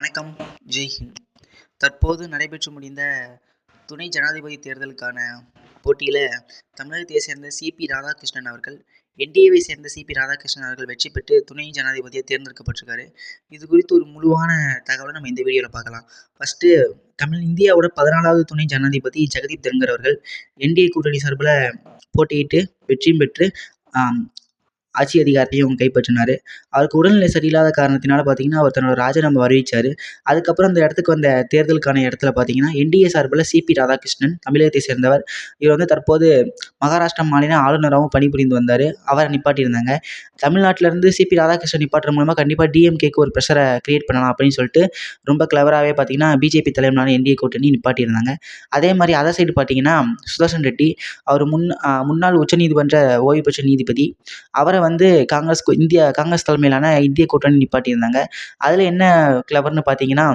வணக்கம். ஜெய் ஹிந்த். தற்போது நடைபெற்று முடிந்த துணை ஜனாதிபதி தேர்தலுக்கான போட்டியில் தமிழகத்தை சேர்ந்த சிபி ராதாகிருஷ்ணன் அவர்கள் என்டிஏவை சேர்ந்த சிபி ராதாகிருஷ்ணன் அவர்கள் வெற்றி பெற்று துணை ஜனாதிபதியாக தேர்ந்தெடுக்கப்பட்டிருக்காரு. இது குறித்து ஒரு முழுவான தகவலை நம்ம இந்த வீடியோவில் பார்க்கலாம். ஃபஸ்ட்டு தமிழ் இந்தியாவோட பதினாலாவது துணை ஜனாதிபதி ஜெகதீப் தன்கர் அவர்கள் என்டிஏ கூட்டணி சார்பில் போட்டியிட்டு வெற்றியும் பெற்று ஆட்சி அதிகாரத்தையும் கைப்பற்றினார். அவருக்கு உடல்நிலை சரியில்லாத காரணத்தினால பார்த்தீங்கன்னா அவர் தன்னோட ராஜினாமா அறிவிச்சார். அதுக்கப்புறம் அந்த இடத்துக்கு வந்த தேர்தலுக்கான இடத்துல பார்த்தீங்கன்னா என்டிஏ சார்பில் சிபி ராதாகிருஷ்ணன் தமிழகத்தை சேர்ந்தவர். இவர் வந்து தற்போது மகாராஷ்டிரா மாநில ஆளுநராகவும் பணிபுரிந்து வந்தார். அவரை நிப்பாட்டியிருந்தாங்க. தமிழ்நாட்டிலேருந்து சிபி ராதாகிருஷ்ணன் நிப்பாட்டுற மூலமாக கண்டிப்பாக டிஎம்கேக்கு ஒரு ப்ரெஷரை க்ரியேட் பண்ணலாம் அப்படின்னு சொல்லிட்டு ரொம்ப கிளவராகவே பார்த்தீங்கன்னா பிஜேபி தலைமையிலான என்டிஏ கூட்டணி நிப்பாட்டியிருந்தாங்க. அதே மாதிரி அதர் சைடு பார்த்தீங்கன்னா சுதர்ஷன் ரெட்டி அவர் முன் முன்னாள் உச்சநீதிமன்ற ஓய்வு பெற்ற நீதிபதி. அவரை வந்து வந்து காங்கிரஸ் இந்தியா காங்கிரஸ் தலைமையிலான இந்திய கூட்டணி நிப்பாட்டியிருந்தாங்க. அதில் என்ன கிளவர்னு பார்த்தீங்கன்னா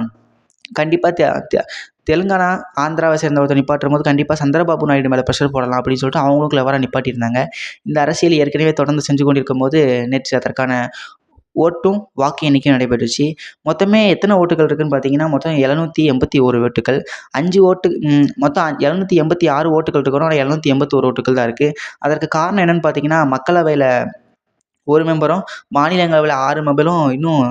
கண்டிப்பாக தெலுங்கானா ஆந்திராவை சேர்ந்த ஒருத்தர் நிப்பாட்டும் போது கண்டிப்பாக சந்திரபாபு நாயுடு மேலே ப்ரெஷர் போடலாம் அப்படின்னு சொல்லிட்டு அவங்களும் கிளவராக நிப்பாட்டியிருந்தாங்க. இந்த அரசியல் ஏற்கனவே தொடர்ந்து செஞ்சு கொண்டிருக்கும் போது நேற்று அதற்கான ஓட்டும் வாக்கு எண்ணிக்கையும் நடைபெற்றுச்சு. மொத்தமே எத்தனை ஓட்டுகள் இருக்குதுன்னு பார்த்தீங்கன்னா மொத்தம் எழுநூற்றி எண்பத்தி ஒரு ஓட்டுகள். அஞ்சு ஓட்டு மொத்தம் எழுநூற்றி எண்பத்தி ஆறு ஓட்டுகள் இருக்கணும் ஆனால் எழுநூற்றி எண்பத்தோரு ஓட்டுகள் தான் இருக்குது அதற்கு காரணம் என்னென்னு பார்த்தீங்கன்னா மக்களவையில் ஒரு மெம்பரும் மாநிலங்களவையில் ஆறு மெம்பரும் இன்னும்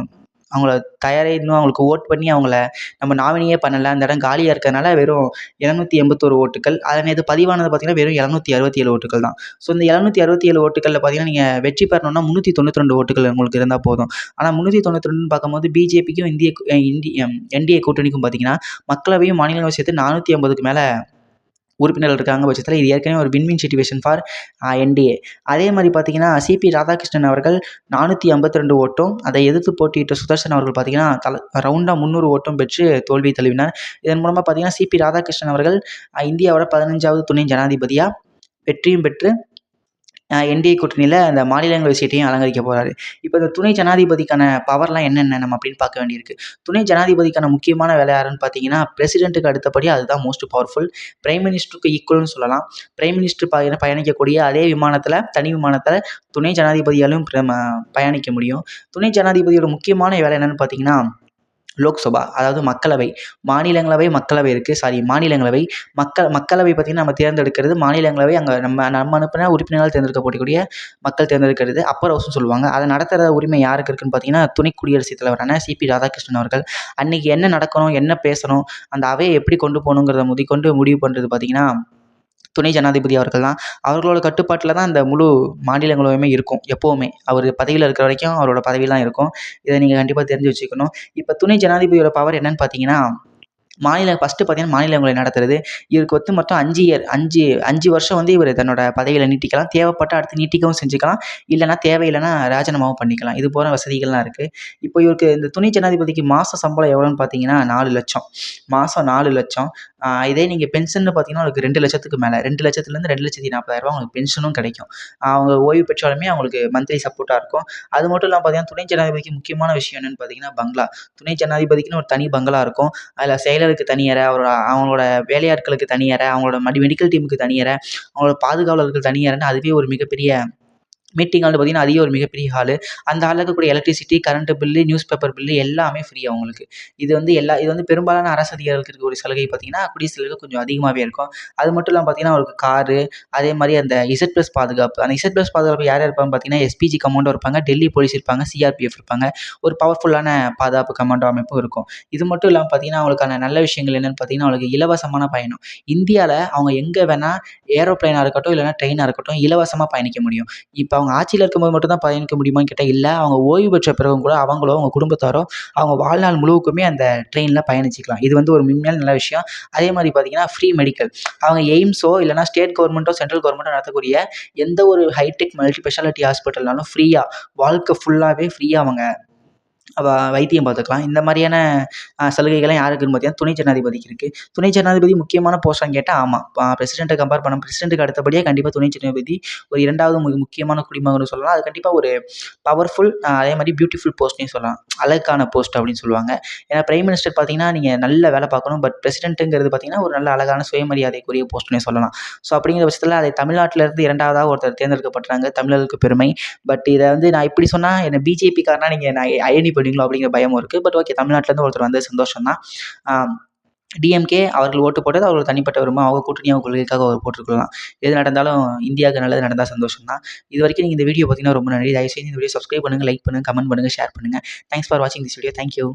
அவங்கள தயாரே இன்னும் அவங்களுக்கு ஓட் பண்ணி அவங்கள நம்ம நாமினியே பண்ணலை. அந்த இடம் காலியாக இருக்கிறதுனால வெறும் எழுநூற்றி எண்பத்தோரு ஓட்டுகள் அதில் நேற்று பதிவானது பார்த்திங்கன்னா வெறும் எழுநூற்றி அறுபத்தி ஏழு ஓட்டுகள் தான். ஸோ இந்த எழுநூற்றி அறுபத்தி ஏழு ஓட்டுகளில் பார்த்திங்கன்னா நீங்கள் வெற்றி பெறணும்னா முந்நூற்றி தொண்ணூற்றி ரெண்டு ஓட்டுகள் உங்களுக்கு இருந்தால் போதும். ஆனால் முந்நூற்றி தொண்ணூற்றி ரெண்டுன்னு பார்க்கும்போது பிஜேபிக்கும் இந்திய இந்திய என்டிஏ கூட்டணிக்கும் பார்த்திங்கன்னா மக்களவையும் மாநிலங்களும் சேர்த்து நானூற்றி ஐம்பதுக்கு மேலே உறுப்பினர்கள் இருக்காங்க பட்சத்தில் இது ஏற்கனவே ஒரு win win situation for NDA அதே மாதிரி பார்த்தீங்கன்னா சிபி ராதாகிருஷ்ணன் அவர்கள் நானூற்றி ஐம்பத்தி ரெண்டு ஓட்டும் அதை எதிர்த்து போட்டியிட்ட சுதர்சன் அவர்கள் பார்த்தீங்கன்னா தல ரவுண்டாக முந்நூறு ஓட்டம் பெற்று தோல்வி தழுவினார். இதன் மூலமாக பார்த்தீங்கன்னா சிபி ராதாகிருஷ்ணன் அவர்கள் இந்தியாவோட பதினஞ்சாவது துணை ஜனாதிபதியாக வெற்றியும் பெற்று என்டிஏ கூட்டணியில் அந்த மாநிலங்கள் சீட்டையும் அலங்கரிக்க போகிறாரு இப்போ இந்த துணை ஜனாதிபதிக்கான பவர்லாம் என்னென்ன நம்ம அப்படின்னு பார்க்க வேண்டியிருக்கு. துணை ஜனாதிபதிக்கான முக்கியமான வேலை யாருன்னு பார்த்தீங்கன்னா பிரசிடென்ட்டுக்கு அடுத்தபடி அதுதான் மோஸ்ட் பவர்ஃபுல் பிரைம் மினிஸ்டருக்கு ஈக்குவல்னு சொல்லலாம். பிரைம் மினிஸ்டர் பயண பயணிக்கக்கூடிய அதே விமானத்தில் தனி விமானத்தில் துணை ஜனாதிபதியாலும் பயணிக்க முடியும். துணை ஜனாதிபதியோட முக்கியமான வேலை என்னென்னு பார்த்தீங்கன்னா லோக்சபா அதாவது மக்களவை. மாநிலங்களவை மக்களவை இருக்குது சாரி மாநிலங்களவை. மக்கள் மக்களவை பார்த்திங்கன்னா நம்ம தேர்ந்தெடுக்கிறது மாநிலங்களவை அங்கே நம்ம நம்ம அனுப்பின உறுப்பினர்கள் தேர்ந்தெடுக்கப்படக்கூடிய மக்கள் தேர்ந்தெடுக்கிறது. அப்பர் ஹவுஸ்னு சொல்லுவாங்க. அதை நடத்துகிற உரிமை யாருக்கு இருக்குன்னு பார்த்தீங்கன்னா துணை குடியரசுத் தலைவரான சிபி ராதாகிருஷ்ணன் அவர்கள். அன்றைக்கி என்ன நடக்கணும் என்ன பேசணும் அந்த அவையை எப்படி கொண்டு போகணுங்கிறத முதிக்கொண்டு முடிவு பண்ணுறது பார்த்திங்கன்னா துணை ஜனாதிபதி அவர்கள் தான் அவர்களோட கட்டுப்பாட்டில் தான் இந்த முழு மாநிலங்களுமே இருக்கும் எப்போவுமே. அவர் பதவியில் இருக்கிற வரைக்கும் அவரோட பதவியெலாம் இருக்கும். இதை நீங்கள் கண்டிப்பாக தெரிஞ்சு வச்சுக்கணும். இப்போ துணை ஜனாதிபதியோட பவர் என்னன்னு பார்த்தீங்கன்னா மாநில ஃபஸ்ட்டு பார்த்தீங்கன்னா மாநிலங்களை நடத்துறது. இவருக்கு வந்து மொத்தம் அஞ்சு இயர் அஞ்சு அஞ்சு வருஷம் வந்து இவர் தன்னோட பதவியில் நீட்டிக்கலாம். தேவைப்பட்டால் அடுத்து நீட்டிக்கவும் செஞ்சுக்கலாம். இல்லைனா தேவையில்லைனா ராஜினாமாவும் பண்ணிக்கலாம். இது போகிற வசதிகள்லாம் இருக்குது இப்போ இவருக்கு இந்த துணை ஜனாதிபதிக்கு மாத சம்பளம் எவ்வளோன்னு பார்த்தீங்கன்னா நாலு லட்சம். மாதம் நாலு லட்சம். இதே நீங்கள் பென்ஷன்னு பார்த்தீங்கன்னா உங்களுக்கு ரெண்டு லட்சத்துக்கு மேலே. ரெண்டு லட்சத்துலேருந்து ரெண்டு லட்சத்தி நாற்பதாயிரரூபா உங்களுக்கு பென்ஷனும் கிடைக்கும். அவங்க ஓய்வு பெற்றாலுமே அவங்களுக்கு மந்த்லி சப்போர்ட்டாக இருக்கும். அது மட்டும் இல்லாமல் பார்த்தீங்கன்னா துணை ஜனாதிபதிக்கு முக்கியமான விஷயம் என்னென்னு பார்த்தீங்கன்னா பங்களா. துணை ஜனாதிபதிக்குன்னு ஒரு தனி பங்களா இருக்கும். அதில் செயலருக்கு தனி அறை அவரோட அவங்களோட வேலையாட்களுக்கு தனி அறை அவங்களோட மெடிக்கல் டீமுக்கு தனி அறை அவங்களோட பாதுகாவலர்களுக்கு தனி அறைன்னு அதுவே ஒரு மிகப்பெரிய மீட்டிங் ஹால்னு பார்த்தீங்கன்னா அதிக ஒரு மிகப்பெரிய ஹாலு அந்த ஹாலில் இருக்கக்கூடிய electricity current bill newspaper bill எல்லாமே ஃப்ரீ அவங்களுக்கு இது வந்து எல்லா இது வந்து பெரும்பாலான அரசு அதிகாரிகளுக்கு இருக்கக்கூடிய சலுகை பார்த்தீங்கன்னா குடியரசுகளுக்கு கொஞ்சம் அதிகமாகவே இருக்கும். அது மட்டும் இல்லாமல் பார்த்தீங்கன்னா அவருக்கு காரு அதே மாதிரி அந்த இசட் ப்ளஸ் பாதுகாப்பு அந்த இசட் ப்ளஸ் பாதுகாப்பு யார் இருப்பாங்க பார்த்தீங்கன்னா எஸ்பிஜி கமாண்டோ இருப்பாங்க டெல்லி போலீஸ் இருப்பாங்க சிஆர்பிஎஃப் இருப்பாங்க. ஒரு பவர்ஃபுல்லான பாதுகாப்பு கமாண்டோ அமைப்பும் இருக்கும். இது மட்டும் இல்லாமல் பார்த்தீங்கன்னா அவங்களுக்கான நல்ல விஷயங்கள் என்னென்னு பார்த்தீங்கன்னா அவங்களுக்கு இலவசமான பயணம். இந்தியாவில் அவங்க எங்கே வேணால் ஏரோப்ளைனாக இருக்கட்டும் இல்லைனா ட்ரெயினாக இருக்கட்டும் இலவசமாக பயணிக்க முடியும். இப்போ அவங்க ஆட்சியில் இருக்கும்போது மட்டும் தான் பயணிக்க முடியுமான்னு கேட்டால் இல்லை. அவங்க ஓய்வு பெற்ற பிறகும் கூட அவங்களோ அவங்க குடும்பத்தாரோ அவங்க வாழ்நாள் முழுவதுக்குமே அந்த ட்ரெயினில் பயணிச்சிக்கலாம். இது வந்து ஒரு உண்மையான நல்ல விஷயம். அதே மாதிரி பார்த்தீங்கன்னா ஃப்ரீ மெடிக்கல் அவங்க எய்ம்ஸோ இல்லைனா ஸ்டேட் கவர்மெண்ட்டோ சென்ட்ரல் கவர்மெண்ட்டோ நடத்தக்கூடிய எந்த ஒரு ஹைடெக் மல்டி ஸ்பெஷாலிட்டி ஹாஸ்பிட்டல்னாலும் ஃப்ரீயாக வாழ்க்கை ஃபுல்லாகவே ஃப்ரீயாக அவங்க வைத்தியம் பார்த்துக்கலாம். இந்த மாதிரியான சலுகைகள்லாம் யாருக்குன்னு பார்த்தீங்கன்னா துணை ஜனாதிபதிக்கு இருக்குது துணை ஜனாதிபதி முக்கியமான போஸ்ட்டான்னு கேட்டால் ஆமாம் பிரசிடெண்ட்டை கம்பேர் பண்ண பிரசிடெண்ட்டுக்கு அடுத்தபடியாக கண்டிப்பாக துணை ஜனாதிபதி ஒரு இரண்டாவது மிக முக்கியமான குடிமகன் சொல்லலாம். அது கண்டிப்பாக ஒரு பவர்ஃபுல் அதே மாதிரி பியூட்டிஃபுல் போஸ்ட்னே சொல்லலாம். அழகான போஸ்ட் அப்படின்னு சொல்லுவாங்க. ஏன்னா பிரைம் மினிஸ்டர் பார்த்தீங்கன்னா நீங்கள் நல்ல வேலை பார்க்கணும். பட் பிரசிடெண்ட்டுங்கிறது பார்த்தீங்கன்னா ஒரு நல்ல அழகான சுயமரியாதைக்குரிய போஸ்ட்னே சொல்லலாம். ஸோ அப்படிங்கிற பட்சத்தில் அதை தமிழ்நாட்டிலேருந்து இரண்டாவதாக ஒருத்தர் தேர்ந்தெடுக்கப்பட்டாங்க தமிழர்களுக்கு பெருமை. பட் இதை வந்து நான் இப்படி சொன்னால் என்னை பிஜேபிக்காரனா நீங்கள் நான் அயனி போயிடுவீங்களோ அப்படிங்கிற பயமும் இருக்குது பட் ஓகே தமிழ்நாட்டிலேருந்து ஒருத்தர் வந்து சந்தோஷம் தான் டிஎம்கே அவர்கள் ஓட்டு போட்டது அவர்கள் தனிப்பட்ட விரும்பம் அவங்க கூட்டணி அவங்க கொள்கைக்காக அவர் போட்டுருக்கலாம். எது நடந்தாலும் இந்தியாவுக்கு நல்லது நடந்தால் சந்தோஷம் தான் இது வரைக்கும் நீங்கள் இந்த வீடியோ பார்த்தீங்கன்னா ரொம்ப நன்றி. தயவுசெய்து இந்த வீடியோ சப்ஸ்கிரைப் பண்ணுங்கள் லைக் பண்ணுங்கள் கமெண்ட் பண்ணுங்கள் ஷேர் பண்ணுங்கள் தேங்க்ஸ் ஃபார் வாட்சிங் திஸ் வீடியோ தேங்க்யூ